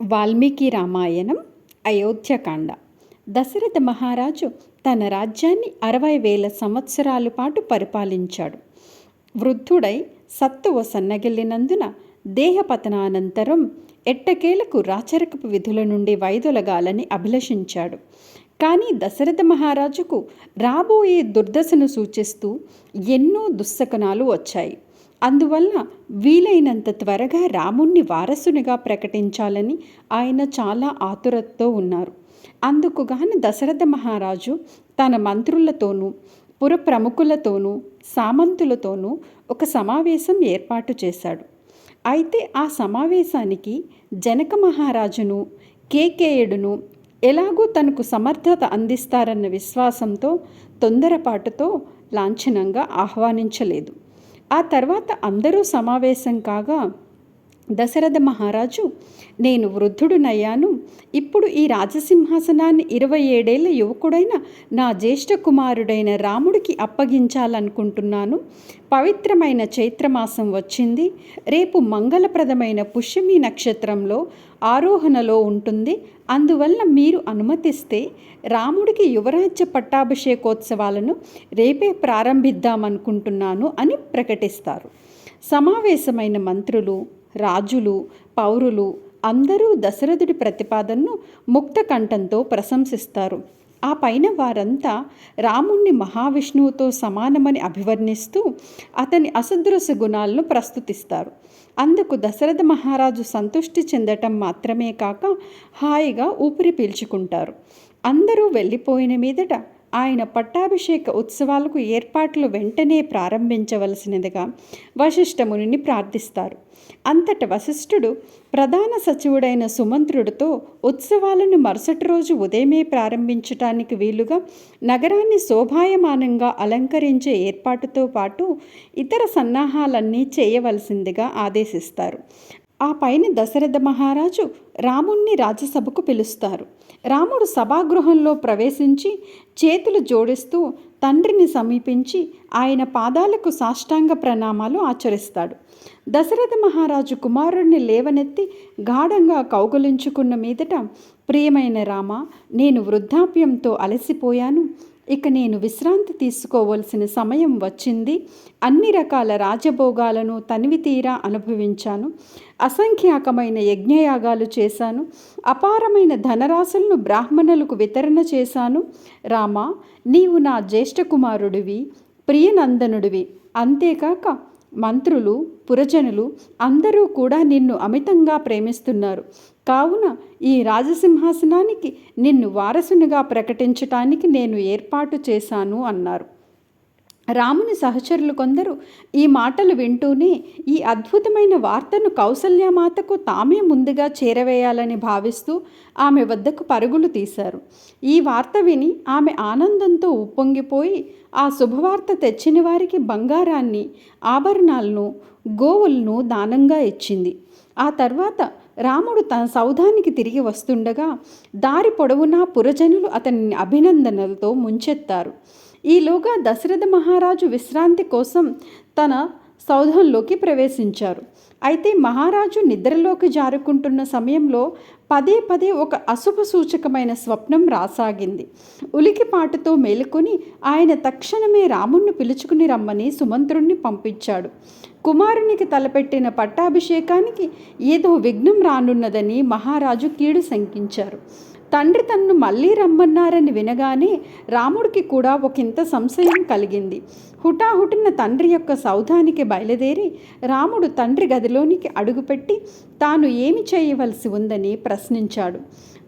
వాల్మీకి రామాయణం అయోధ్యకాండ దశరథ మహారాజు తన రాజ్యాన్ని అరవై వేల సంవత్సరాల పాటు పరిపాలించాడు. వృద్ధుడై సత్తువ సన్నగిల్లినందున దేహపతనానంతరం ఎట్టకేలకు రాచరికపు విధుల నుండి వైదొలగాలని అభిలషించాడు. కానీ దశరథ మహారాజుకు రాబోయే దుర్దశను సూచిస్తూ ఎన్నో దుస్సకనాలు వచ్చాయి. అందువల్ల వీలైనంత త్వరగా రాముణ్ణి వారసునిగా ప్రకటించాలని ఆయన చాలా ఆతురతతో ఉన్నారు. అందుకు గాను దశరథ మహారాజు తన మంత్రులతోనూ పుర ప్రముఖులతోనూ సామంతులతోనూ ఒక సమావేశం ఏర్పాటు చేశాడు. అయితే ఆ సమావేశానికి జనక మహారాజును కేకేయుడును ఎలాగూ తనకు సమర్థత అందిస్తారన్న విశ్వాసంతో తొందరపాటుతో లాంఛనంగా ఆహ్వానించలేదు. ఆ తర్వాత అందరూ సమావేశం కాగా దశరథ మహారాజు నేను వృద్ధుడునయ్యాను. ఇప్పుడు ఈ రాజసింహాసనాన్ని ఇరవై ఏడేళ్ళ యువకుడైన నా జ్యేష్ఠ కుమారుడైన రాముడికి అప్పగించాలనుకుంటున్నాను. పవిత్రమైన చైత్రమాసం వచ్చింది. రేపు మంగళప్రదమైన పుష్యమి నక్షత్రంలో ఆరోహణలో ఉంటుంది. అందువల్ల మీరు అనుమతిస్తే రాముడికి యువరాజ్య పట్టాభిషేకోత్సవాలను రేపే ప్రారంభిద్దామనుకుంటున్నాను అని ప్రకటిస్తారు. సమావేశమైన మంత్రులు రాజులు పౌరులు అందరూ దశరథుడి ప్రతిపాదనను ముక్త కంఠంతో ప్రశంసిస్తారు. ఆ పైన వారంతా రాముణ్ణి మహావిష్ణువుతో సమానమని అభివర్ణిస్తూ అతని అసదృశ గుణాలను ప్రస్తుతిస్తారు. అందుకు దశరథ మహారాజు సంతృష్టి చెందటం మాత్రమే కాక హాయిగా ఊపిరి పీల్చుకుంటారు. అందరూ వెళ్ళిపోయిన మీదట ఆయన పట్టాభిషేక ఉత్సవాలకు ఏర్పాట్లు వెంటనే ప్రారంభించవలసినదిగా వశిష్ఠమునిని ప్రార్థిస్తారు. అంతట వశిష్ఠుడు ప్రధాన సచివుడైన సుమంత్రుడితో ఉత్సవాలను మరుసటి రోజు ఉదయమే ప్రారంభించటానికి వీలుగా నగరాన్ని శోభాయమానంగా అలంకరించే ఏర్పాటుతో పాటు ఇతర సన్నాహాలన్నీ చేయవలసిందిగా ఆదేశిస్తారు. ఆ పైన దశరథ మహారాజు రాముణ్ణి రాజ్యసభకు పిలుస్తారు. రాముడు సభాగృహంలో ప్రవేశించి చేతులు జోడిస్తూ తండ్రిని సమీపించి ఆయన పాదాలకు సాష్టాంగ ప్రణామాలు ఆచరిస్తాడు. దశరథ మహారాజు కుమారుణ్ణి లేవనెత్తి గాఢంగా కౌగులించుకున్న మీదట ప్రియమైన రామ నేను వృద్ధాప్యంతో అలసిపోయాను. ఇక నేను విశ్రాంతి తీసుకోవలసిన సమయం వచ్చింది. అన్ని రకాల రాజభోగాలను తనివి తీరా అనుభవించాను. అసంఖ్యాకమైన యజ్ఞయాగాలు చేశాను. అపారమైన ధనరాశులను బ్రాహ్మణులకు వితరణ చేశాను. రామా నీవు నా జ్యేష్ఠ కుమారుడివి ప్రియనందనుడివి. అంతేకాక మంత్రులు పురజనులు అందరూ కూడా నిన్ను అమితంగా ప్రేమిస్తున్నారు. కావున ఈ రాజసింహాసనానికి నిన్ను వారసునిగా ప్రకటించటానికి నేను ఏర్పాటు చేశాను అన్నారు. రాముని సహచరులు కొందరు ఈ మాటలు వింటూనే ఈ అద్భుతమైన వార్తను కౌసల్యమాతకు తామే ముందుగా చేరవేయాలని భావిస్తూ ఆమె వద్దకు పరుగులు తీశారు. ఈ వార్త విని ఆమె ఆనందంతో ఉప్పొంగిపోయి ఆ శుభవార్త తెచ్చిన వారికి బంగారాన్ని ఆభరణాలను గోవులను దానంగా ఇచ్చింది. ఆ తర్వాత రాముడు తన సౌధానికి తిరిగి వస్తుండగా దారి పొడవునా పురజనులు అతన్ని అభినందనలతో ముంచెత్తారు. ఈలోగా దశరథ మహారాజు విశ్రాంతి కోసం తన సౌధంలోకి ప్రవేశించారు. అయితే మహారాజు నిద్రలోకి జారుకుంటున్న సమయంలో పదే పదే ఒక అశుభ సూచకమైన స్వప్నం రాసాగింది. ఉలికిపాటుతో మేలుకొని ఆయన తక్షణమే రాముణ్ణి పిలుచుకుని రమ్మని సుమంత్రుణ్ణి పంపించాడు. కుమారునికి తలపెట్టిన పట్టాభిషేకానికి ఏదో విఘ్నం రానున్నదని మహారాజు కీడు శంకించారు. తండ్రి తన్ను మళ్ళీ రమ్మన్నారని వినగానే రాముడికి కూడా ఒకంత సంశయం కలిగింది. హుటాహుటిన తండ్రి యొక్క సౌధానికి బయలుదేరి రాముడు తండ్రి గదిలోనికి అడుగుపెట్టి తాను ఏమి చేయవలసి ఉందని ప్రశ్నించాడు.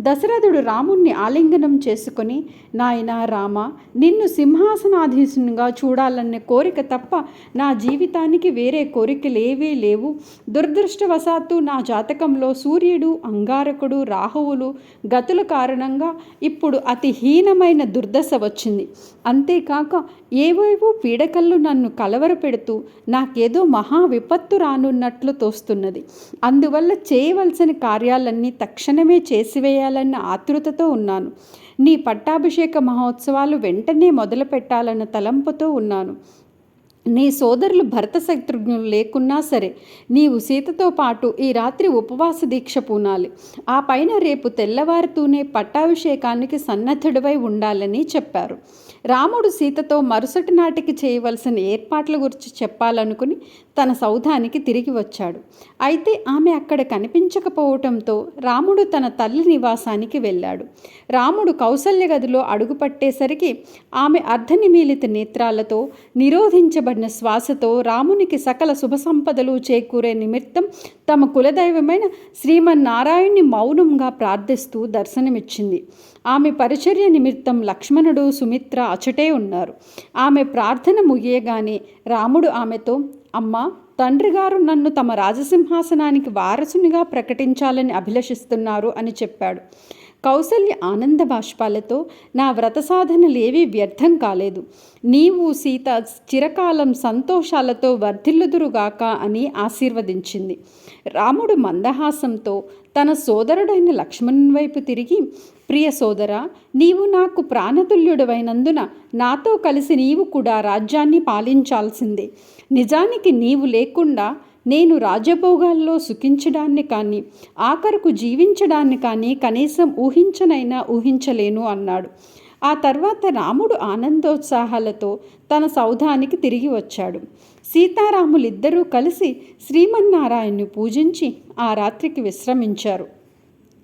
దశరథుడు రాముణ్ణి ఆలింగనం చేసుకుని నాయనా రామ నిన్ను సింహాసనాధీశునిగా చూడాలనే కోరిక తప్ప నా జీవితానికి వేరే కోరికలేవీ లేవు దురదృష్టవశాత్తు నా జాతకంలో సూర్యుడు అంగారకుడు రాహువులు గతుల కారణంగా ఇప్పుడు అతి హీనమైన దుర్దశ వచ్చింది. అంతేకాక ఏవేవో పీడకళ్ళు నన్ను కలవరపెడుతూ నాకేదో మహా విపత్తు రానున్నట్లు తోస్తున్నది. అందువల్ల చేయవలసిన కార్యాలన్నీ తక్షణమే చేయాలన్న ఆతృతతో ఉన్నాను. నీ పట్టాభిషేక మహోత్సవాలు వెంటనే మొదలు పెట్టాలన్న తలంపుతో ఉన్నాను. నీ సోదరులు భరత శత్రుఘ్నులు లేకున్నా సరే నీవు సీతతో పాటు ఈ రాత్రి ఉపవాస దీక్ష పూనాలి. ఆ పైన రేపు తెల్లవారుతూనే పట్టాభిషేకానికి సన్నద్ధుడివై ఉండాలని చెప్పారు. రాముడు సీతతో మరుసటి నాటికి చేయవలసిన ఏర్పాట్ల గురించి చెప్పాలనుకుని తన సౌధానికి తిరిగి వచ్చాడు. అయితే ఆమె అక్కడ కనిపించకపోవటంతో రాముడు తన తల్లి నివాసానికి వెళ్ళాడు. రాముడు కౌసల్య గదిలో అడుగుపట్టేసరికి ఆమె అర్ధనిమీలిత నేత్రాలతో నిరోధించబడిన శ్వాసతో రామునికి సకల శుభ సంపదలు చేకూరే నిమిత్తం తమ కులదైవమైన శ్రీమన్నారాయణ్ణి మౌనంగా ప్రార్థిస్తూ దర్శనమిచ్చింది. ఆమె పరిచర్య నిమిత్తం లక్ష్మణుడు సుమిత్ర అచటే ఉన్నారు. ఆమె ప్రార్థన ముగియగానే రాముడు ఆమెతో అమ్మా తండ్రి గారు నన్ను తమ రాజసింహాసనానికి వారసునిగా ప్రకటించాలని అభిలషిస్తున్నారు అని చెప్పాడు. కౌసల్య ఆనంద బాష్పాలతో నా వ్రత సాధనలేవీ వ్యర్థం కాలేదు. నీవు సీత చిరకాలం సంతోషాలతో వర్ధిల్లుదురుగాక అని ఆశీర్వదించింది. రాముడు మందహాసంతో తన సోదరుడైన లక్ష్మణుని వైపు తిరిగి ప్రియ సోదర నీవు నాకు ప్రాణతుల్యుడవైనందున నాతో కలిసి నీవు కూడా రాజ్యాన్ని పాలించాల్సిందే. నిజానికి నీవు లేకుండా నేను రాజభోగాల్లో సుఖించడాన్ని కానీ ఆఖరుకు జీవించడాన్ని కానీ కనీసం ఊహించనైనా ఊహించలేను అన్నాడు. ఆ తర్వాత రాముడు ఆనందోత్సాహాలతో తన సౌధానికి తిరిగి వచ్చాడు. సీతారాములిద్దరూ కలిసి శ్రీమన్నారాయణ్ణి పూజించి ఆ రాత్రికి విశ్రమించారు.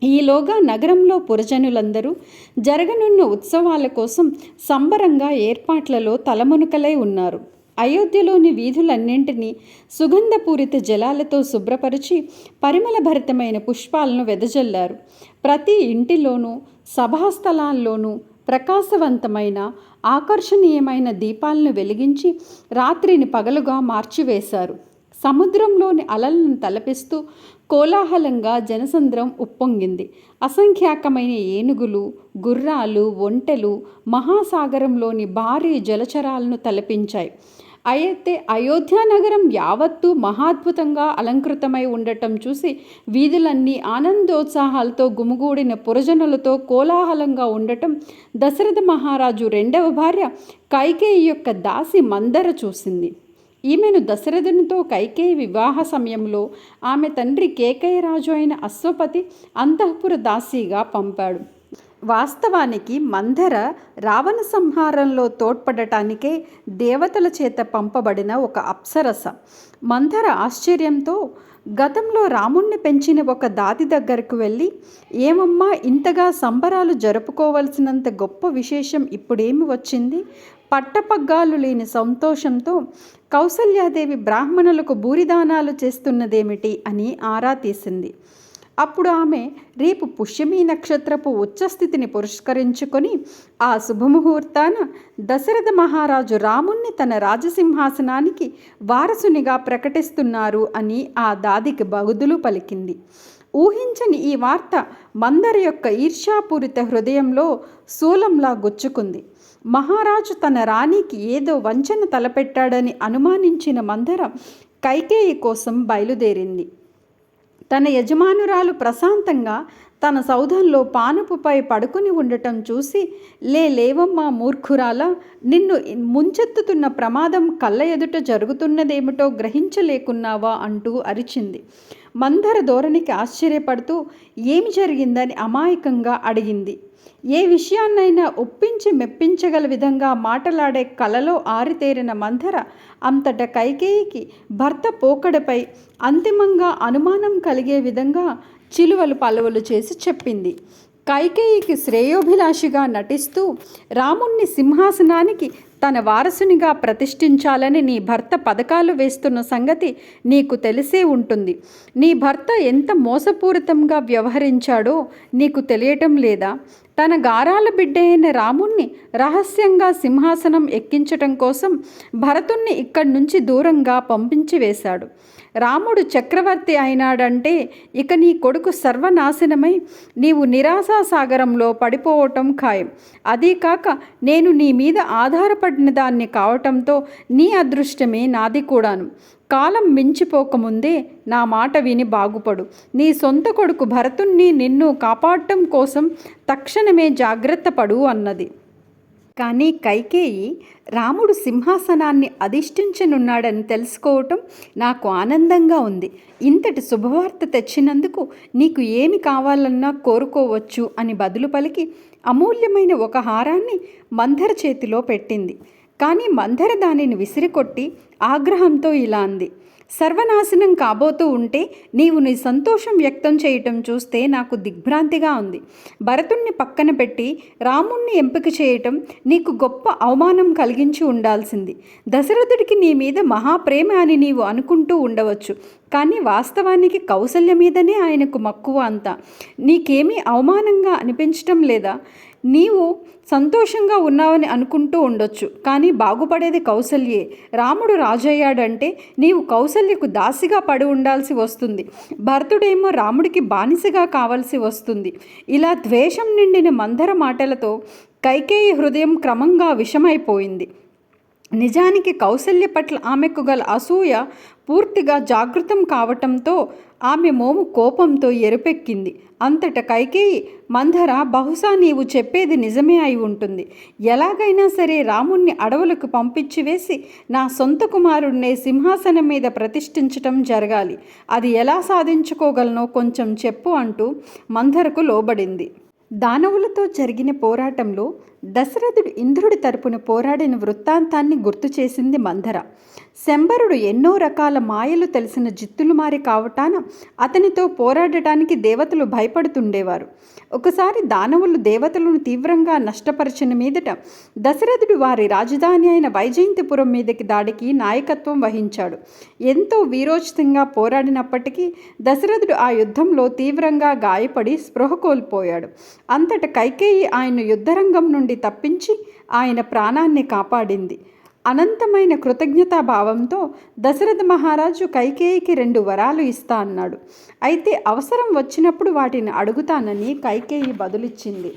ఈలోగా నగరంలో పురజనులందరూ జరగనున్న ఉత్సవాల కోసం సంబరంగా ఏర్పాట్లలో తలమునకలై ఉన్నారు. అయోధ్యలోని వీధులన్నింటినీ సుగంధపూరిత జలాలతో శుభ్రపరిచి పరిమళభరితమైన పుష్పాలను వెదజల్లారు. ప్రతి ఇంటిలోనూ సభాస్థలాల్లోనూ ప్రకాశవంతమైన ఆకర్షణీయమైన దీపాలను వెలిగించి రాత్రిని పగలుగా మార్చివేశారు. సముద్రంలోని అలలను తలపిస్తూ కోలాహలంగా జనసంద్రం ఉప్పొంగింది. అసంఖ్యాకమైన ఏనుగులు గుర్రాలు ఒంటెలు మహాసాగరంలోని భారీ జలచరాలను తలపించాయి. అయితే అయోధ్య నగరం యావత్తూ మహాద్భుతంగా అలంకృతమై ఉండటం చూసి వీధులన్నీ ఆనందోత్సాహాలతో గుమిగూడిన పురజనులతో కోలాహలంగా ఉండటం దశరథ మహారాజు రెండవ భార్య కైకేయి యొక్క దాసి మందర చూసింది. ఈమెను దశరథునితో కైకేయి వివాహ సమయంలో ఆమె తండ్రి కేకయ్య రాజు అయిన అశ్వపతి అంతఃపుర దాసీగా పంపాడు. వాస్తవానికి మంధర రావణ సంహారంలో తోడ్పడటానికే దేవతల చేత పంపబడిన ఒక అప్సరస. మంధర ఆశ్చర్యంతో గతంలో రాముణ్ణి పెంచిన ఒక దాది దగ్గరకు వెళ్ళి ఏమమ్మా ఇంతగా సంబరాలు జరుపుకోవలసినంత గొప్ప విశేషం ఇప్పుడేమి వచ్చింది? పట్టపగ్గాలు లేని సంతోషంతో కౌసల్యాదేవి బ్రాహ్మణులకు బూరిదానాలు చేస్తున్నదేమిటి అని ఆరా తీసింది. అప్పుడు ఆమె రేపు పుష్యమీ నక్షత్రపు ఉచ్చస్థితిని పురస్కరించుకొని ఆ శుభముహూర్తాన దశరథ మహారాజు రాముణ్ణి తన రాజసింహాసనానికి వారసునిగా ప్రకటిస్తున్నారు అని ఆ దాదికి బగుదులు పలికింది. ఊహించని ఈ వార్త మందర యొక్క ఈర్ష్యాపూరిత హృదయంలో శూలంలా గుచ్చుకుంది. మహారాజు తన రాణికి ఏదో వంచన తలపెట్టాడని అనుమానించిన మందర కైకేయి కోసం బయలుదేరింది. తన యజమానురాలు ప్రశాంతంగా తన సౌధంలో పానుపుపై పడుకుని ఉండటం చూసి లే లేవమ్మా మూర్ఖురాల నిన్ను ముంచెత్తుతున్న ప్రమాదం కళ్ళ ఎదుట జరుగుతున్నదేమిటో గ్రహించలేకున్నావా అంటూ అరిచింది. మందర ధోరణికి ఆశ్చర్యపడుతూ ఏమి జరిగిందని అమాయకంగా అడిగింది. ఏ విషయాన్నైనా ఒప్పించి మెప్పించగల విధంగా మాటలాడే కలలో ఆరితేరిన మంధర అంతట కైకేయికి భర్త పోకడపై అంతిమంగా అనుమానం కలిగే విధంగా చిలువలు పలువలు చేసి చెప్పింది. కైకేయికి శ్రేయోభిలాషిగా నటిస్తూ రాముణ్ణి సింహాసనానికి తన వారసునిగా ప్రతిష్ఠించాలని నీ భర్త పథకాలు వేస్తున్న సంగతి నీకు తెలిసే ఉంటుంది. నీ భర్త ఎంత మోసపూరితంగా వ్యవహరించాడో నీకు తెలియటం లేదా? తన గారాల బిడ్డ అయిన రాముణ్ణి రహస్యంగా సింహాసనం ఎక్కించటం కోసం భరతుణ్ణి ఇక్కడి నుంచి దూరంగా పంపించి వేశాడు. రాముడు చక్రవర్తి అయినాడంటే ఇక నీ కొడుకు సర్వనాశనమై నీవు నిరాశాసాగరంలో పడిపోవటం ఖాయం. అదీ కాక నేను నీ మీద ఆధారపడిన దాన్ని కావటంతో నీ అదృష్టమే నాది కూడాను. కాలం మించిపోకముందే నా మాట విని బాగుపడు. నీ సొంత కొడుకు భరతుణ్ణి నిన్ను కాపాడటం కోసం తక్షణమే జాగ్రత్త పడు అన్నది. కానీ కైకేయి రాముడు సింహాసనాన్ని అధిష్ఠించనున్నాడని తెలుసుకోవటం నాకు ఆనందంగా ఉంది. ఇంతటి శుభవార్త తెచ్చినందుకు నీకు ఏమి కావాలన్నా కోరుకోవచ్చు అని బదులు పలికి అమూల్యమైన ఒక హారాన్ని మంధర చేతిలో పెట్టింది. కానీ మంధర దానిని విసిరికొట్టి ఆగ్రహంతో ఇలా అంది సర్వనాశనం కాబోతూ ఉంటే నీవు నీ సంతోషం వ్యక్తం చేయటం చూస్తే నాకు దిగ్భ్రాంతిగా ఉంది. భరతుణ్ణి పక్కన పెట్టి రాముణ్ణి ఎంపిక చేయటం నీకు గొప్ప అవమానం కలిగించి ఉండాల్సింది. దశరథుడికి నీ మీద మహాప్రేమ అని నీవు అనుకుంటూ ఉండవచ్చు కానీ వాస్తవానికి కౌసల్య మీదనే ఆయనకు మక్కువ అంతా. నీకేమీ అవమానంగా అనిపించటం లేదా? నీవు సంతోషంగా ఉన్నావని అనుకుంటూ ఉండొచ్చు కానీ బాగుపడేది కౌసల్యే. రాముడు రాజయ్యాడంటే నీవు కౌసల్యకు దాసిగా పడి ఉండాల్సి వస్తుంది. భరతుడేమో రాముడికి బానిసగా కావాల్సి వస్తుంది. ఇలా ద్వేషం నిండిన మందర మాటలతో కైకేయి హృదయం క్రమంగా విషమైపోయింది. నిజానికి కౌసల్య పట్ల ఆమెకు గల అసూయ పూర్తిగా జాగృతం కావటంతో ఆమె మోము కోపంతో ఎరుపెక్కింది. అంతట కైకేయి మంధర బహుశా నీవు చెప్పేది నిజమే అయి ఉంటుంది. ఎలాగైనా సరే రాముణ్ణి అడవులకు పంపించి వేసి నా సొంత కుమారుణ్ణే సింహాసనం మీద ప్రతిష్ఠించటం జరగాలి. అది ఎలా సాధించుకోగలనో కొంచెం చెప్పు అంటూ మంధరకు లోబడింది. దానవులతో జరిగిన పోరాటంలో దశరథుడు ఇంద్రుడి తరపున పోరాడిన వృత్తాంతాన్ని గుర్తు చేసింది మంధర. శంబరుడు ఎన్నో రకాల మాయలు తెలిసిన జిత్తులు మారి కావటాన అతనితో పోరాడటానికి దేవతలు భయపడుతుండేవారు. ఒకసారి దానవులు దేవతలను తీవ్రంగా నష్టపరిచిన మీదట దశరథుడు వారి రాజధాని అయిన వైజయంతిపురం మీదకి దాడికి నాయకత్వం వహించాడు. ఎంతో వీరోచితంగా పోరాడినప్పటికీ దశరథుడు ఆ యుద్ధంలో తీవ్రంగా గాయపడి స్పృహ కోల్పోయాడు. అంతట కైకేయి ఆయన యుద్ధరంగం నుండి తప్పించి ఆయన ప్రాణాన్ని కాపాడింది. అనంతమైన కృతజ్ఞతాభావంతో దశరథ మహారాజు కైకేయికి రెండు వరాలు ఇస్తా అన్నాడు. అయితే అవసరం వచ్చినప్పుడు వాటిని అడుగుతానని కైకేయి బదులిచ్చింది.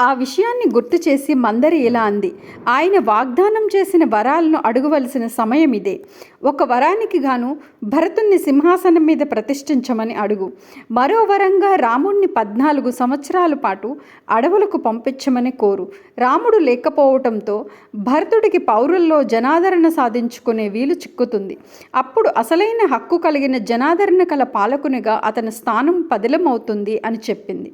ఆ విషయాన్ని గుర్తు చేసి మందరి ఇలా అంది ఆయన వాగ్దానం చేసిన వరాలను అడుగవలసిన సమయం ఇదే. ఒక వరానికి గాను భరతుణ్ణి సింహాసనం మీద ప్రతిష్ఠించమని అడుగు. మరో వరంగా రాముణ్ణి పద్నాలుగు సంవత్సరాల పాటు అడవులకు పంపించమని కోరు. రాముడు లేకపోవటంతో భరతుడికి పౌరుల్లో జనాదరణ సాధించుకునే వీలు చిక్కుతుంది. అప్పుడు అసలైన హక్కు కలిగిన జనాదరణ కల పాలకునిగా అతని స్థానం పదిలమవుతుంది అని చెప్పింది.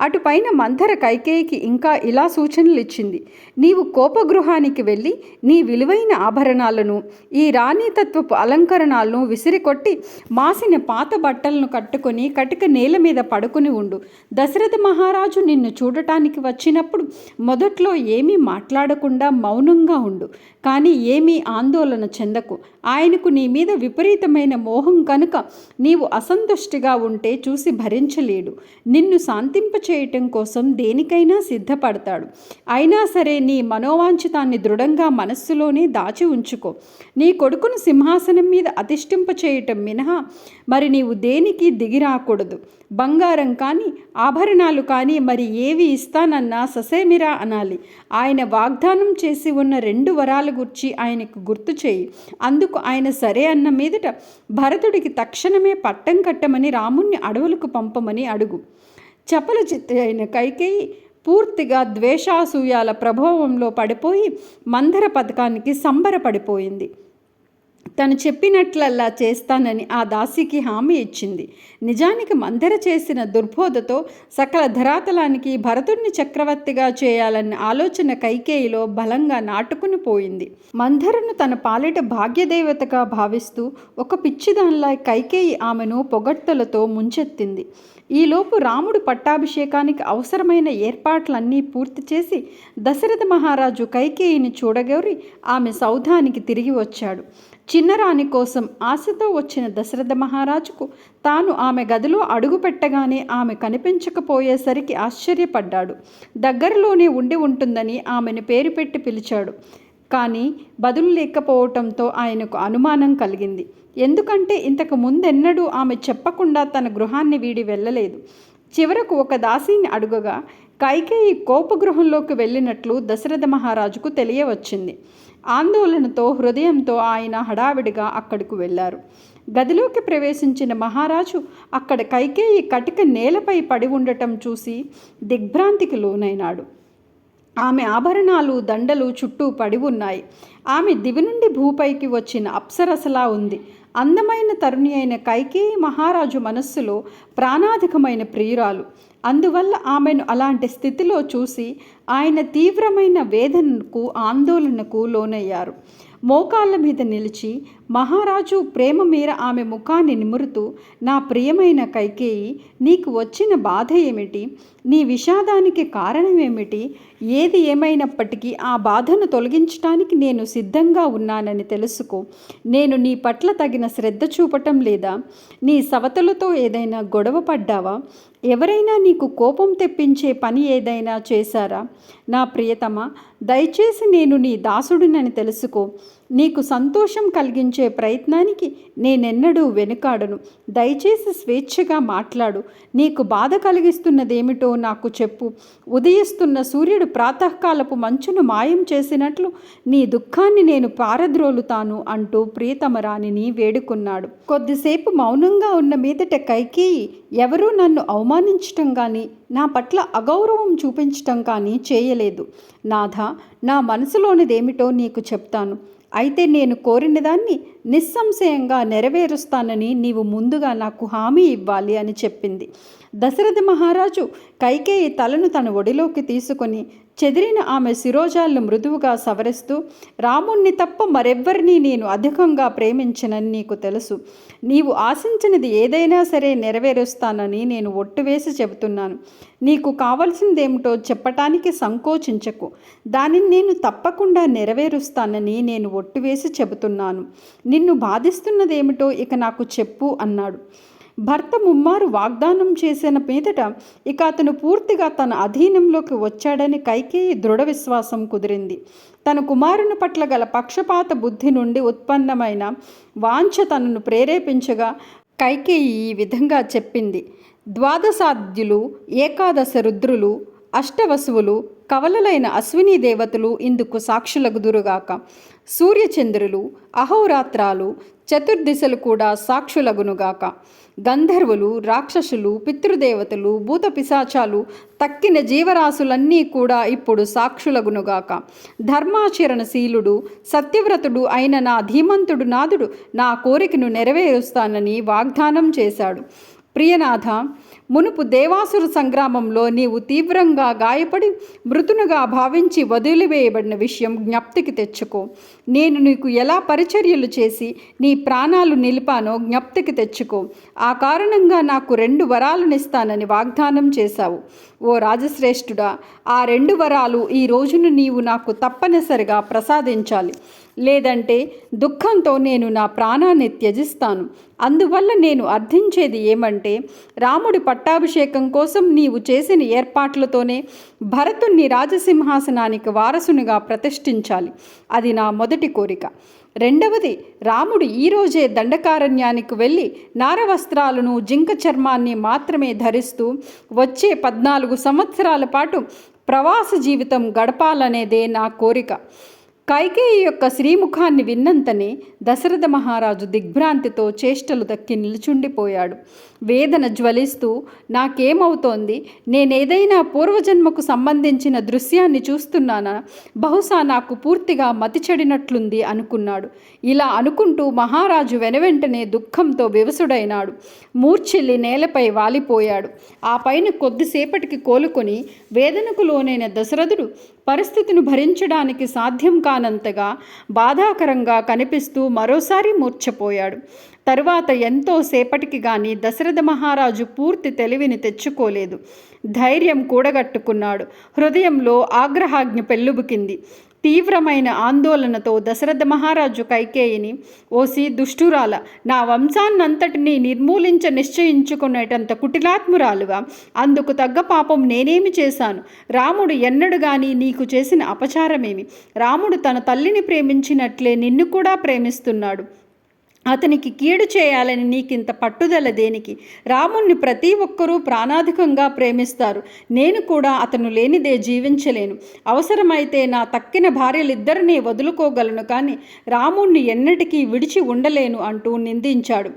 అటుపైన మంథర కైకేయికి ఇంకా ఇలా సూచనలు ఇచ్చింది. నీవు కోపగృహానికి వెళ్ళి నీ విలువైన ఆభరణాలను ఈ రాణితత్వపు అలంకరణాలను విసిరికొట్టి మాసిన పాత బట్టలను కట్టుకొని కటిక నేల మీద పడుకుని ఉండు. దశరథ మహారాజు నిన్ను చూడటానికి వచ్చినప్పుడు మొదట్లో ఏమీ మాట్లాడకుండా మౌనంగా ఉండు. కానీ ఏమీ ఆందోళన చెందకు. ఆయనకు నీ మీద విపరీతమైన మోహం కనుక నీవు అసంతుష్టిగా ఉంటే చూసి భరించలేడు. నిన్ను శాంతింప చేయటం కోసం దేనికైనా సిద్ధపడతాడు. అయినా సరే నీ మనోవాంఛితాన్ని దృఢంగా మనస్సులోనే దాచి ఉంచుకో. నీ కొడుకును సింహాసనం మీద అతిష్ఠింప చేయటం మినహా మరి నీవు దేనికి దిగిరాకూడదు. బంగారం కానీ ఆభరణాలు కానీ మరి ఏవి ఇస్తానన్నా ససేమిరా అనాలి. ఆయన వాగ్దానం చేసి ఉన్న రెండు వరాల గురించి ఆయనకు గుర్తు చేయి. అందుకు ఆయన సరే అన్న మీదట భరతుడికి తక్షణమే పట్టం కట్టమని రాముణ్ణి అడవులకు పంపమని అడుగు. చపల చిత్త అయిన కైకేయి పూర్తిగా ద్వేషాసూయాల ప్రభావంలో పడిపోయి మందర పథకానికి సంబరపడిపోయింది. తను చెప్పినట్లల్లా చేస్తానని ఆ దాసికి హామీ ఇచ్చింది. నిజానికి మందర చేసిన దుర్బోధతో సకల ధరాతలానికి భరతుణ్ణి చక్రవర్తిగా చేయాలన్న ఆలోచన కైకేయిలో బలంగా నాటుకుని పోయింది. మందరను తన పాలిట భాగ్యదేవతగా భావిస్తూ ఒక పిచ్చిదానిలా కైకేయి ఆమెను పొగడ్తలతో ముంచెత్తింది. ఈలోపు రాముడు పట్టాభిషేకానికి అవసరమైన ఏర్పాట్లన్నీ పూర్తి చేసి దశరథ మహారాజు కైకేయిని చూడగోరి ఆమె సౌధానికి తిరిగి వచ్చాడు. చిన్నరాణి కోసం ఆశతో వచ్చిన దశరథ మహారాజుకు తాను ఆమె గదిలో అడుగు పెట్టగానే ఆమె కనిపించకపోయేసరికి ఆశ్చర్యపడ్డాడు. దగ్గరలోనే ఉండి ఉంటుందని ఆమెను పేరు పెట్టి పిలిచాడు. కానీ బదులు లేకపోవటంతో ఆయనకు అనుమానం కలిగింది. ఎందుకంటే ఇంతకు ముందెన్నడూ ఆమె చెప్పకుండా తన గృహాన్ని వీడి వెళ్ళలేదు. చివరకు ఒక దాసిని అడుగగా కైకేయి కోపగృహంలోకి వెళ్ళినట్లు దశరథ మహారాజుకు తెలియవచ్చింది. ఆందోళనతో హృదయంతో ఆయన హడావిడిగా అక్కడికి వెళ్ళారు. గదిలోకి ప్రవేశించిన మహారాజు అక్కడ కైకేయి కటిక నేలపై పడి ఉండటం చూసి దిగ్భ్రాంతికి లోనైనాడు. ఆమె ఆభరణాలు దండలు చుట్టూ పడి ఉన్నాయి. ఆమె దివి నుండి భూపైకి వచ్చిన అప్సరసలా ఉంది. అందమైన తరుణి అయిన కైకేయి మహారాజు మనస్సులో ప్రాణాధికమైన ప్రియురాలు. అందువల్ల ఆమెను అలాంటి స్థితిలో చూసి ఆయన తీవ్రమైన వేదనకు ఆందోళనకు లోనయ్యారు. మోకాళ్ళ మీద నిలిచి మహారాజు ప్రేమ మీర ఆమె ముఖాన్ని నిమురుతూ నా ప్రియమైన కైకేయి నీకు వచ్చిన బాధ ఏమిటి? నీ విషాదానికి కారణం ఏమిటి? ఏది ఏమైనప్పటికీ ఆ బాధను తొలగించడానికి నేను సిద్ధంగా ఉన్నానని తెలుసుకో. నేను నీ పట్ల తగిన శ్రద్ధ చూపటం లేదా? నీ సవతలతో ఏదైనా గొడవ పడ్డావా? ఎవరైనా నీకు కోపం తెప్పించే పని ఏదైనా చేశారా? నా ప్రియతమ దయచేసి నేను నీ దాసుడినని తెలుసుకో. నీకు సంతోషం కలిగించే ప్రయత్నానికి నేనెన్నడూ వెనుకాడను. దయచేసి స్వేచ్ఛగా మాట్లాడు. నీకు బాధ కలిగిస్తున్నదేమిటో నాకు చెప్పు. ఉదయిస్తున్న సూర్యుడు ప్రాతకాలపు మంచును మాయం చేసినట్లు నీ దుఃఖాన్ని నేను పారద్రోలుతాను అంటూ ప్రియతమరాణిని వేడుకున్నాడు. కొద్దిసేపు మౌనంగా ఉన్న మీదట కైకేయి ఎవరూ నన్ను అవమానించటం కానీ నా పట్ల అగౌరవం చూపించటం కానీ చేయలేదు. నాథ నా మనసులోనిదేమిటో నీకు చెప్తాను. అయితే నేను కోరిన దాన్ని నిస్సంశయంగా నెరవేరుస్తానని నీవు ముందుగా నాకు హామీ ఇవ్వాలి అని చెప్పింది. దశరథ మహారాజు కైకేయి తలను తన ఒడిలోకి తీసుకొని చెదిరిన ఆమె శిరోజాలను మృదువుగా సవరిస్తూ రాముణ్ణి తప్ప మరెవ్వరినీ నేను అధికంగా ప్రేమించనని నీకు తెలుసు. నీవు ఆశించినది ఏదైనా సరే నెరవేరుస్తానని నేను ఒట్టువేసి చెబుతున్నాను. నీకు కావలసిందేమిటో చెప్పటానికి సంకోచించకు. దానిని నేను తప్పకుండా నెరవేరుస్తానని నేను ఒట్టువేసి చెబుతున్నాను. నిన్ను బాధిస్తున్నదేమిటో ఇక నాకు చెప్పు అన్నాడు. భర్త ముమ్మారు వాగ్దానం చేసిన మీదట ఇక అతను పూర్తిగా తన అధీనంలోకి వచ్చాడని కైకేయి దృఢ విశ్వాసం కుదిరింది. తన కుమారుని పట్ల గల పక్షపాత బుద్ధి నుండి ఉత్పన్నమైన వాంఛ తనను ప్రేరేపించగా కైకేయి ఈ విధంగా చెప్పింది. ద్వాదశాద్యులు ఏకాదశ రుద్రులు అష్టవసువులు కవలలైన అశ్విని దేవతలు ఇందుకు సాక్షులగుదురుగాక సూర్యచంద్రులు అహోరాత్రాలు చతుర్దిశలు కూడా సాక్షులగునుగాక. గంధర్వులు రాక్షసులు పితృదేవతలు భూత పిశాచాలు తక్కిన జీవరాశులన్నీ కూడా ఇప్పుడు సాక్షులగునుగాక. ధర్మాచరణశీలుడు సత్యవ్రతుడు అయిన నా ధీమంతుడు నాదుడు నా కోరికను నెరవేరుస్తానని వాగ్దానం చేశాడు. ప్రియనాథ మునుపు దేవాసుర సంగ్రామంలో నీవు తీవ్రంగా గాయపడి మృతునుగా భావించి వదిలివేయబడిన విషయం జ్ఞప్తికి తెచ్చుకో. నేను నీకు ఎలా పరిచర్యలు చేసి నీ ప్రాణాలు నిలిపానో జ్ఞప్తికి తెచ్చుకో. ఆ కారణంగా నాకు రెండు వరాలనిస్తానని వాగ్దానం చేశావు. ఓ రాజశ్రేష్ఠుడా ఆ రెండు వరాలు ఈ రోజును నీవు నాకు తప్పనిసరిగా ప్రసాదించాలి. లేదంటే దుఃఖంతో నేను నా ప్రాణాన్ని త్యజిస్తాను. అందువల్ల నేను అర్థించేది ఏమంటే రాముడి పట్టాభిషేకం కోసం నీవు చేసిన ఏర్పాట్లతోనే భరతుణ్ణి రాజసింహాసనానికి వారసునిగా ప్రతిష్ఠించాలి. అది నా మొదటి కోరిక. రెండవది రాముడు ఈరోజే దండకారణ్యానికి వెళ్ళి నారవస్త్రాలను జింక చర్మాన్ని మాత్రమే ధరిస్తూ వచ్చే పద్నాలుగు సంవత్సరాల పాటు ప్రవాస జీవితం గడపాలనేదే నా కోరిక. కైకేయి యొక్క శ్రీముఖాన్ని విన్నంతనే దశరథ మహారాజు దిగ్భ్రాంతితో చేష్టలు దక్కి నిల్చుండిపోయాడు. వేదన జ్వలిస్తూ నాకేమవుతోంది? నేనేదైనా పూర్వజన్మకు సంబంధించిన దృశ్యాన్ని చూస్తున్నానా? బహుశా నాకు పూర్తిగా మతి చెడినట్లుంది అనుకున్నాడు. ఇలా అనుకుంటూ మహారాజు వెనవెంటనే దుఃఖంతో వివసుడైనాడు. మూర్ఛిల్లి నేలపై వాలిపోయాడు. ఆ పైన కొద్దిసేపటికి కోలుకొని వేదనకు లోనైన దశరథుడు పరిస్థితిని భరించడానికి సాధ్యం కానంతగా బాధాకరంగా కనిపిస్తూ మరోసారి మూర్ఛపోయాడు. తరువాత ఎంతో సేపటికి గాని దశరథ మహారాజు పూర్తి తెలివిని తెచ్చుకోలేదు. ధైర్యం కూడగట్టుకున్నాడు. హృదయంలో ఆగ్రహాజ్ఞ పెళ్ళుబుకింది తీవ్రమైన ఆందోళనతో దశరథ మహారాజు కైకేయిని ఓసి దుష్టురాల నా వంశాన్నంతటిని నిర్మూలించ నిశ్చయించుకునేటంత కుటిలాత్మురాలుగా అందుకు తగ్గ పాపం నేనేమి చేశాను? రాముడు ఎన్నడు గాని నీకు చేసిన అపచారమేమి? రాముడు తన తల్లిని ప్రేమించినట్లే నిన్ను కూడా ప్రేమిస్తున్నాడు. అతనికి కీడు చేయాలని నీకింత పట్టుదల దేనికి? రాముణ్ణి ప్రతి ఒక్కరూ ప్రాణాధికంగా ప్రేమిస్తారు. నేను కూడా అతను లేనిదే జీవించలేను. అవసరమైతే నా తక్కిన భార్యలిద్దరినీ వదులుకోగలను కానీ రాముణ్ణి ఎన్నటికీ విడిచి ఉండలేను అంటూ నిందించాడు.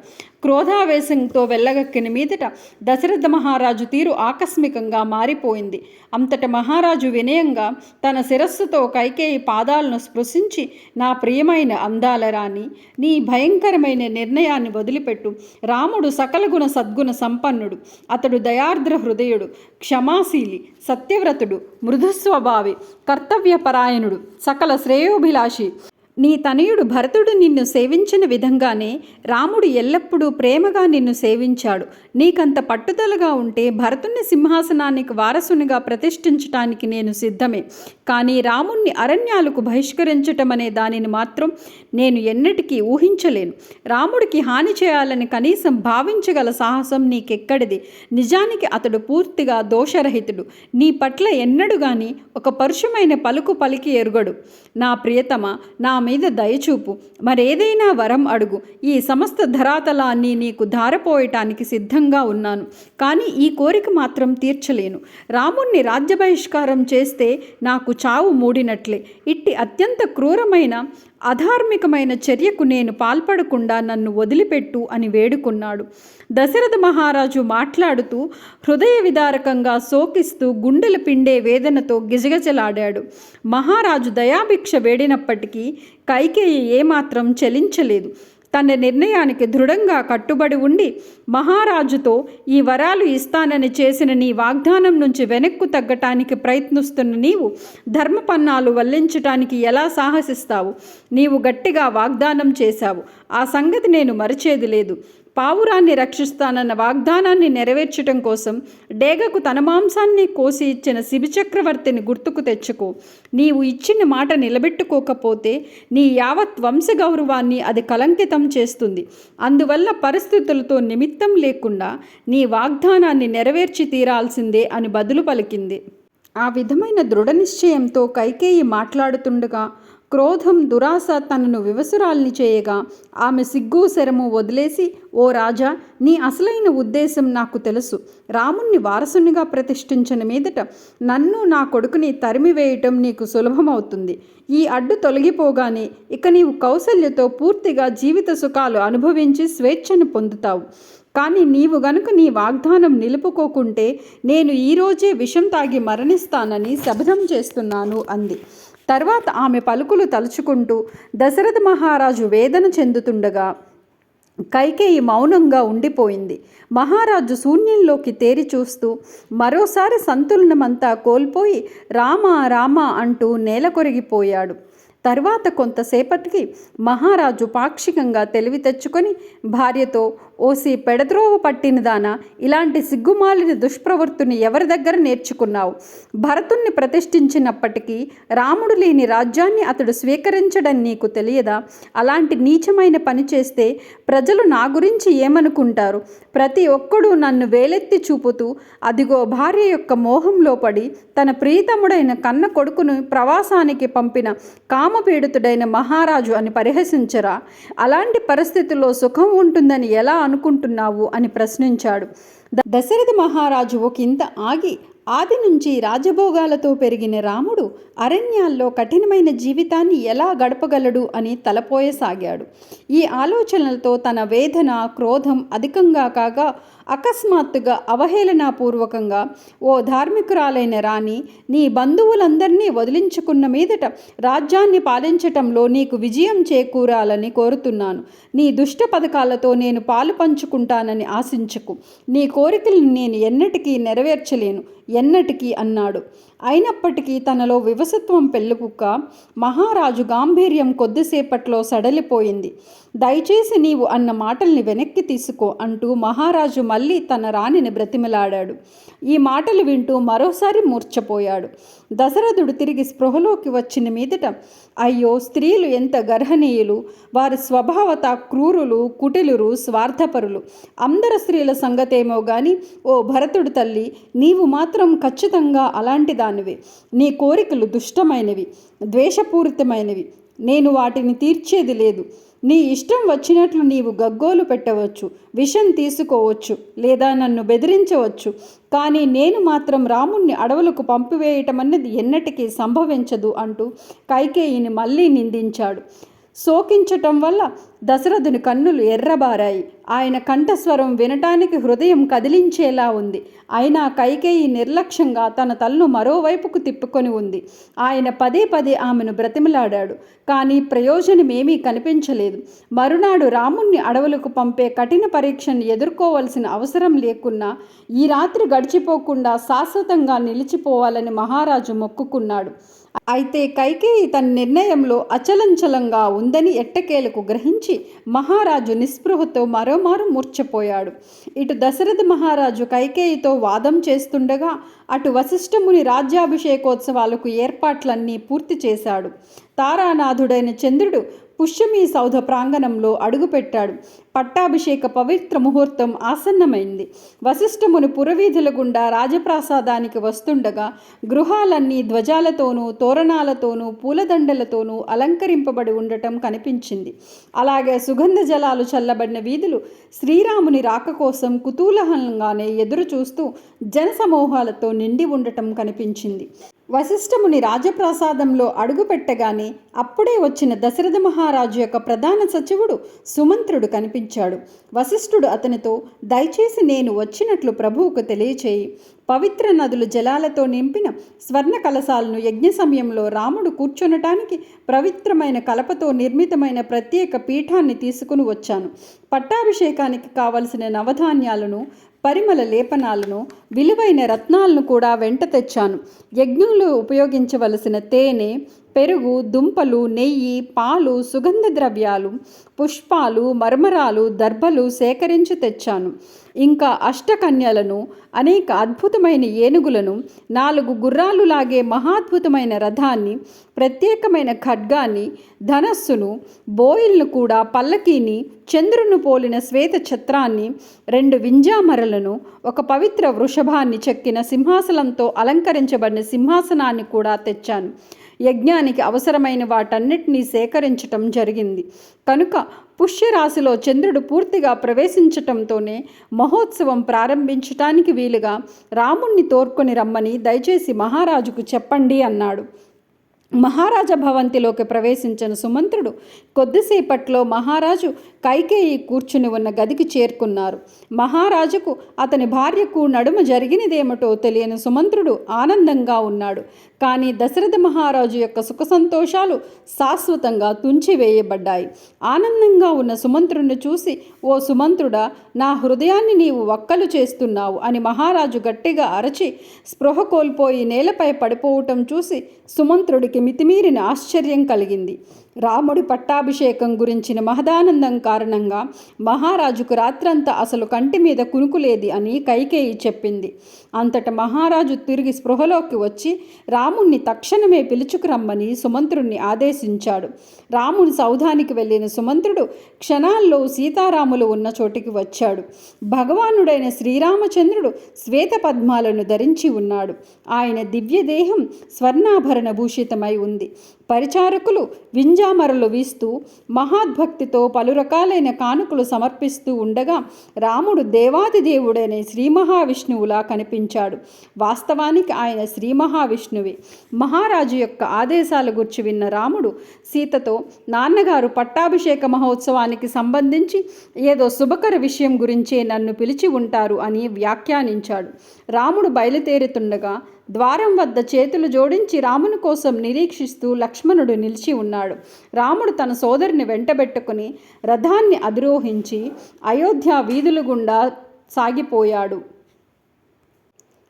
క్రోధావేశంతో వెళ్ళగక్కిన మీదట దశరథ మహారాజు తీరు ఆకస్మికంగా మారిపోయింది. అంతట మహారాజు వినయంగా తన శిరస్సుతో కైకేయి పాదాలను స్పృశించి నా ప్రియమైన అందాల రాణి నీ భయంకరమైన నిర్ణయాన్ని వదిలిపెట్టు. రాముడు సకల గుణ సద్గుణ సంపన్నుడు. అతడు దయార్ద్ర హృదయుడు క్షమాశీలి సత్యవ్రతుడు మృదుస్వభావి కర్తవ్యపరాయణుడు సకల శ్రేయోభిలాషి. నీ తనయుడు భరతుడు నిన్ను సేవించిన విధంగానే రాముడు ఎల్లప్పుడూ ప్రేమగా నిన్ను సేవించాడు. నీకంత పట్టుదలగా ఉంటే భరతుని సింహాసనానికి వారసునిగా ప్రతిష్ఠించటానికి నేను సిద్ధమే. కానీ రాముణ్ణి అరణ్యాలకు బహిష్కరించటం అనే దానిని మాత్రం నేను ఎన్నటికీ ఊహించలేను. రాముడికి హాని చేయాలని కనీసం భావించగల సాహసం నీకెక్కడిది? నిజానికి అతడు పూర్తిగా దోషరహితుడు. నీ పట్ల ఎన్నడు గాని ఒక పరుషమైన పలుకు పలికి ఎరుగడు. నా ప్రియతమ నా మీద దయచూపు. మరేదైనా వరం అడుగు. ఈ సమస్త ధరాతలాన్ని నీకు ధారపోయటానికి సిద్ధంగా ఉన్నాను. కానీ ఈ కోరిక మాత్రం తీర్చలేను. రాముణ్ణి రాజ్య బహిష్కారం చేస్తే నాకు చావు మూడినట్లే. ఇట్టి అత్యంత క్రూరమైన అధార్మికమైన చర్యకు నేను పాల్పడకుండా నన్ను వదిలిపెట్టు అని వేడుకున్నాడు. దశరథ మహారాజు మాట్లాడుతూ హృదయ విదారకంగా శోకిస్తూ గుండెలు పిండే వేదనతో గిజగజలాడాడు. మహారాజు దయాభిక్ష వేడినప్పటికీ కైకేయి ఏమాత్రం చలించలేదు. తన నిర్ణయానికి దృఢంగా కట్టుబడి ఉండి మహారాజుతో ఈ వరాలు ఇస్తానని చేసిన నీ వాగ్దానం నుంచి వెనక్కు తగ్గటానికి ప్రయత్నిస్తున్న నీవు ధర్మపన్నాలు వల్లించటానికి ఎలా సాహసిస్తావు? నీవు గట్టిగా వాగ్దానం చేశావు. ఆ సంగతి నేను మరిచేది లేదు. పావురాన్ని రక్షిస్తానన్న వాగ్దానాన్ని నెరవేర్చటం కోసం డేగకు తన మాంసాన్ని కోసి ఇచ్చిన శిబిచక్రవర్తిని గుర్తుకు తెచ్చుకో. నీవు ఇచ్చిన మాట నిలబెట్టుకోకపోతే నీ యావత్ వంశగౌరవాన్ని అది కలంకితం చేస్తుంది. అందువల్ల పరిస్థితులతో నిమిత్తం లేకుండా నీ వాగ్దానాన్ని నెరవేర్చి తీరాల్సిందే అని బదులు పలికింది. ఆ విధమైన దృఢ నిశ్చయంతో కైకేయి మాట్లాడుతుండగా క్రోధం దురాశ తనను వివసురాల్ని చేయగా ఆమె సిగ్గు శరము వదిలేసి ఓ రాజా నీ అసలైన ఉద్దేశం నాకు తెలుసు. రాముణ్ణి వారసునిగా ప్రతిష్ఠించిన మీదట నన్ను నా కొడుకుని తరిమివేయటం నీకు సులభమవుతుంది. ఈ అడ్డు తొలగిపోగానే ఇక నీవు కౌశల్యతో పూర్తిగా జీవిత సుఖాలు అనుభవించి స్వేచ్ఛను పొందుతావు. కానీ నీవు గనుక నీ వాగ్దానం నిలుపుకోకుంటే నేను ఈరోజే విషం తాగి మరణిస్తానని శబదం చేస్తున్నాను అంది. తర్వాత ఆమె పలుకులు తలుచుకుంటూ దశరథ మహారాజు వేదన చెందుతుండగా కైకేయి మౌనంగా ఉండిపోయింది. మహారాజు శూన్యంలోకి తేరి చూస్తూ మరోసారి సంతులనమంతా కోల్పోయి రామ రామ అంటూ నేల కొరిగిపోయాడు తర్వాత కొంతసేపటికి మహారాజు పాక్షికంగా తెలివి తెచ్చుకొని భార్యతో ఓసి పెడద్రోవ పట్టినదానా ఇలాంటి సిగ్గుమాలిన దుష్ప్రవృత్తిని ఎవరి దగ్గర నేర్చుకున్నావు? భరతుణ్ణి ప్రతిష్ఠించినప్పటికీ రాముడు లేని రాజ్యాన్ని అతడు స్వీకరించడం నీకు తెలియదా? అలాంటి నీచమైన పని చేస్తే ప్రజలు నా గురించి ఏమనుకుంటారు? ప్రతి ఒక్కడూ నన్ను వేలెత్తి చూపుతూ అదిగో భార్య యొక్క మోహంలో పడి తన ప్రీతముడైన కన్న కొడుకును ప్రవాసానికి పంపిన కామపీడితుడైన మహారాజు అని పరిహసించరా? అలాంటి పరిస్థితుల్లో సుఖం ఉంటుందని ఎలా అనుకుంటున్నావు అని ప్రశ్నించాడు. దశరథ మహారాజు ఒకంత ఆగి ఆది నుంచి రాజభోగాలతో పెరిగిన రాముడు అరణ్యాల్లో కఠినమైన జీవితాన్ని ఎలా గడపగలడు అని తలపోయసాగాడు. ఈ ఆలోచనలతో తన వేదన క్రోధం అధికంగా కాగా అకస్మాత్తుగా అవహేళనాపూర్వకంగా ఓ ధార్మికురాలైన రాణి నీ బంధువులందరినీ వదిలించుకున్న మీదట రాజ్యాన్ని పాలించటంలో నీకు విజయం చేకూరాలని కోరుతున్నాను. నీ దుష్ట పథకాలతో నేను పాలు పంచుకుంటానని ఆశించకు. నీ కోరికలను నేను ఎన్నటికీ నెరవేర్చలేను ఎన్నటికీ అన్నాడు. అయినప్పటికీ తనలో వివసత్వం పెళ్ళుకుక్క మహారాజు గాంభీర్యం కొద్దిసేపట్లో సడలిపోయింది. దయచేసి నీవు అన్న మాటల్ని వెనక్కి తీసుకో అంటూ మహారాజు మళ్ళీ తన రాణిని బ్రతిమలాడాడు. ఈ మాటలు వింటూ మరోసారి మూర్ఛపోయాడు. దశరథుడు తిరిగి స్పృహలోకి వచ్చిన మీదట అయ్యో స్త్రీలు ఎంత గర్హనీయులు! వారి స్వభావత క్రూరులు కుటిలురు స్వార్థపరులు. అందరు స్త్రీల సంగతేమో గాని ఓ భరతుడు తల్లి నీవు మాత్రం ఖచ్చితంగా అలాంటి దానివే. నీ కోరికలు దుష్టమైనవి ద్వేషపూరితమైనవి. నేను వాటిని తీర్చేది లేదు. నీ ఇష్టం వచ్చినట్లు నీవు గగ్గోలు పెట్టవచ్చు విషం తీసుకోవచ్చు లేదా నన్ను బెదిరించవచ్చు. కానీ నేను మాత్రం రాముణ్ణి అడవులకు పంపివేయటం అన్నది ఎన్నటికీ సంభవించదు అంటూ కైకేయిని మళ్ళీ నిందించాడు. శోకించటం వల్ల దశరథుని కన్నులు ఎర్రబారాయి. ఆయన కంఠస్వరం వినటానికి హృదయం కదిలించేలా ఉంది. అయినా కైకేయి నిర్లక్ష్యంగా తన తలను మరోవైపుకు తిప్పుకొని ఉంది. ఆయన పదే పదే ఆమెను బ్రతిమలాడాడు. కానీ ప్రయోజనమేమీ కనిపించలేదు. మరునాడు రాముణ్ణి అడవులకు పంపే కఠిన పరీక్షను ఎదుర్కోవలసిన అవసరం లేకున్నా ఈ రాత్రి గడిచిపోకుండా శాశ్వతంగా నిలిచిపోవాలని మహారాజు మొక్కుకున్నాడు. అయితే కైకేయి తన నిర్ణయంలో అచలంచలంగా ఉందని ఎట్టకేలకు గ్రహించి మహారాజు నిస్పృహతో మరోమారు మూర్ఛపోయాడు. ఇటు దశరథ మహారాజు కైకేయితో వాదం చేస్తుండగా అటు వశిష్ఠముని రాజ్యాభిషేకోత్సవాలకు ఏర్పాట్లన్నీ పూర్తి చేశాడు. తారానాథుడైన చంద్రుడు పుష్యమీ సౌధ ప్రాంగణంలో అడుగుపెట్టాడు. పట్టాభిషేక పవిత్ర ముహూర్తం ఆసన్నమైంది. వశిష్ఠమును పురవీధుల గుండా రాజప్రాసాదానికి వస్తుండగా గృహాలన్నీ ధ్వజాలతోనూ తోరణాలతోనూ పూలదండలతోనూ అలంకరింపబడి ఉండటం కనిపించింది. అలాగే సుగంధ జలాలు చల్లబడిన వీధులు శ్రీరాముని రాక కోసం కుతూహలంగానే ఎదురు చూస్తూ జనసమూహాలతో నిండి ఉండటం కనిపించింది. వశిష్ఠముని రాజప్రాసాదంలో అడుగుపెట్టగానే అప్పుడే వచ్చిన దశరథ మహారాజు యొక్క ప్రధాన సచివుడు సుమంత్రుడు కనిపించాడు. వశిష్ఠుడు అతనితో దయచేసి నేను వచ్చినట్లు ప్రభువుకు తెలియచేయి. పవిత్ర నదులు జలాలతో నింపిన స్వర్ణ కలశాలను యజ్ఞ సమయంలో రాముడు కూర్చొనటానికి పవిత్రమైన కలపతో నిర్మితమైన ప్రత్యేక పీఠాన్ని తీసుకుని వచ్చాను. పట్టాభిషేకానికి కావలసిన నవధాన్యాలను పరిమళ లేపనాలను విలువైన రత్నాలను కూడా వెంట తెచ్చాను. యజ్ఞంలో ఉపయోగించవలసిన తేనె పెరుగు దుంపలు నెయ్యి పాలు సుగంధ ద్రవ్యాలు పుష్పాలు మర్మరాలు దర్భలు సేకరించి తెచ్చాను. ఇంకా అష్టకన్యలను అనేక అద్భుతమైన ఏనుగులను నాలుగు గుర్రాలు లాగే మహాద్భుతమైన రథాన్ని ప్రత్యేకమైన ఖడ్గాన్ని ధనస్సును బోయిల్ను కూడా పల్లకీని చంద్రును పోలిన శ్వేత ఛత్రాన్ని రెండు వింజామరలను ఒక పవిత్ర వృషభాన్ని చెక్కిన సింహాసనంతో అలంకరించబడిన సింహాసనాన్ని కూడా తెచ్చాను. యజ్ఞానికి అవసరమైన వాటన్నిటినీ సేకరించటం జరిగింది. కనుక పుష్యరాశిలో చంద్రుడు పూర్తిగా ప్రవేశించటంతోనే మహోత్సవం ప్రారంభించటానికి వీలుగా రాముణ్ణి తోర్కొని రమ్మని దయచేసి మహారాజుకు చెప్పండి అన్నాడు. మహారాజ భవంతిలోకి ప్రవేశించిన సుమంత్రుడు కొద్దిసేపట్లో మహారాజు కైకేయి కూర్చుని ఉన్న గదికి చేరుకున్నారు. మహారాజుకు అతని భార్యకు నడుమ జరిగినదేమిటో తెలియని సుమంత్రుడు ఆనందంగా ఉన్నాడు. కానీ దశరథ మహారాజు యొక్క సుఖ సంతోషాలు శాశ్వతంగా తుంచివేయబడ్డాయి. ఆనందంగా ఉన్న సుమంత్రుడిని చూసి ఓ సుమంత్రుడా నా హృదయాన్ని నీవు వక్కలు చేస్తున్నావు అని మహారాజు గట్టిగా అరచి స్పృహ కోల్పోయి నేలపై పడిపోవటం చూసి సుమంత్రుడికి మితిమీరిన ఆశ్చర్యం కలిగింది. రాముడి పట్టాభిషేకం గురించిన మహదానందం కారణంగా మహారాజుకు రాత్రంతా అసలు కంటి మీద కునుకులేది అని కైకేయి చెప్పింది. అంతట మహారాజు తిరిగి స్పృహలోకి వచ్చి రాముణ్ణి తక్షణమే పిలుచుకురమ్మని సుమంత్రుణ్ణి ఆదేశించాడు. రాముని సౌధానికి వెళ్ళిన సుమంత్రుడు క్షణాల్లో సీతారాములు ఉన్న చోటికి వచ్చాడు. భగవానుడైన శ్రీరామచంద్రుడు శ్వేత పద్మాలను ధరించి ఉన్నాడు. ఆయన దివ్యదేహం స్వర్ణాభరణ భూషితమై ఉంది. పరిచారకులు వింజామరలు వీస్తూ మహాద్భక్తితో పలు రకాలైన కానుకలు సమర్పిస్తూ ఉండగా రాముడు దేవాది దేవుడైన శ్రీ మహావిష్ణువులా కనిపించాడు. వాస్తవానికి ఆయన శ్రీ మహావిష్ణువే. మహారాజు యొక్క ఆదేశాల గురించి విన్న రాముడు సీతతో నాన్నగారు పట్టాభిషేక మహోత్సవానికి సంబంధించి ఏదో శుభకర విషయం గురించే నన్ను పిలిచి ఉంటారు అని వ్యాఖ్యానించాడు. రాముడు బయలుదేరుతుండగా ద్వారం వద్ద చేతులు జోడించి రాముని కోసం నిరీక్షిస్తూ లక్ష్మణుడు నిలిచి ఉన్నాడు. రాముడు తన సోదరిని వెంటబెట్టుకుని రథాన్ని అధిరోహించి అయోధ్య వీధుల గుండా సాగిపోయాడు.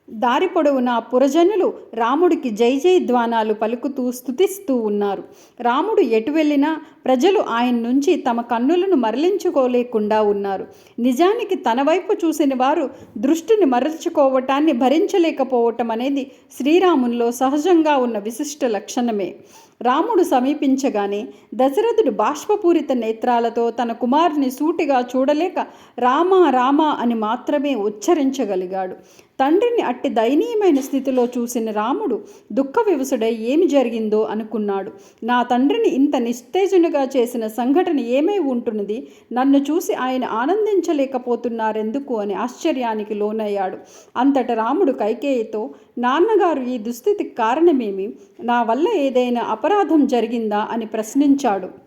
దారి పొడవునా పురజనులు రాముడికి జై జై ధ్వానాలు పలుకుతూ స్థుతిస్తూ ఉన్నారు. రాముడు ఎటు వెళ్ళినా ప్రజలు ఆయన నుంచి తమ కన్నులను మరలించుకోలేకుండా ఉన్నారు. నిజానికి తన వైపు చూసిన వారు దృష్టిని మరల్చుకోవటాన్ని భరించలేకపోవటం అనేది శ్రీరాముల్లో సహజంగా ఉన్న విశిష్ట లక్షణమే. రాముడు సమీపించగానే దశరథుడు బాష్పపూరిత నేత్రాలతో తన కుమారుని సూటిగా చూడలేక రామ రామ అని మాత్రమే ఉచ్చరించగలిగాడు. తండ్రిని అట్టి దయనీయమైన స్థితిలో చూసిన రాముడు దుఃఖ వివసుడై ఏమి జరిగిందో అనుకున్నాడు. నా తండ్రిని ఇంత నిస్తేజునిగా చేసిన సంఘటన ఏమై ఉంటున్నది? నన్ను చూసి ఆయన ఆనందించలేకపోతున్నారెందుకు అని ఆశ్చర్యానికి లోనయ్యాడు. అంతట రాముడు కైకేయితో నాన్నగారు ఈ దుస్థితికి కారణమేమి? నా వల్ల ఏదైనా అపరాధం జరిగిందా? అని ప్రశ్నించాడు.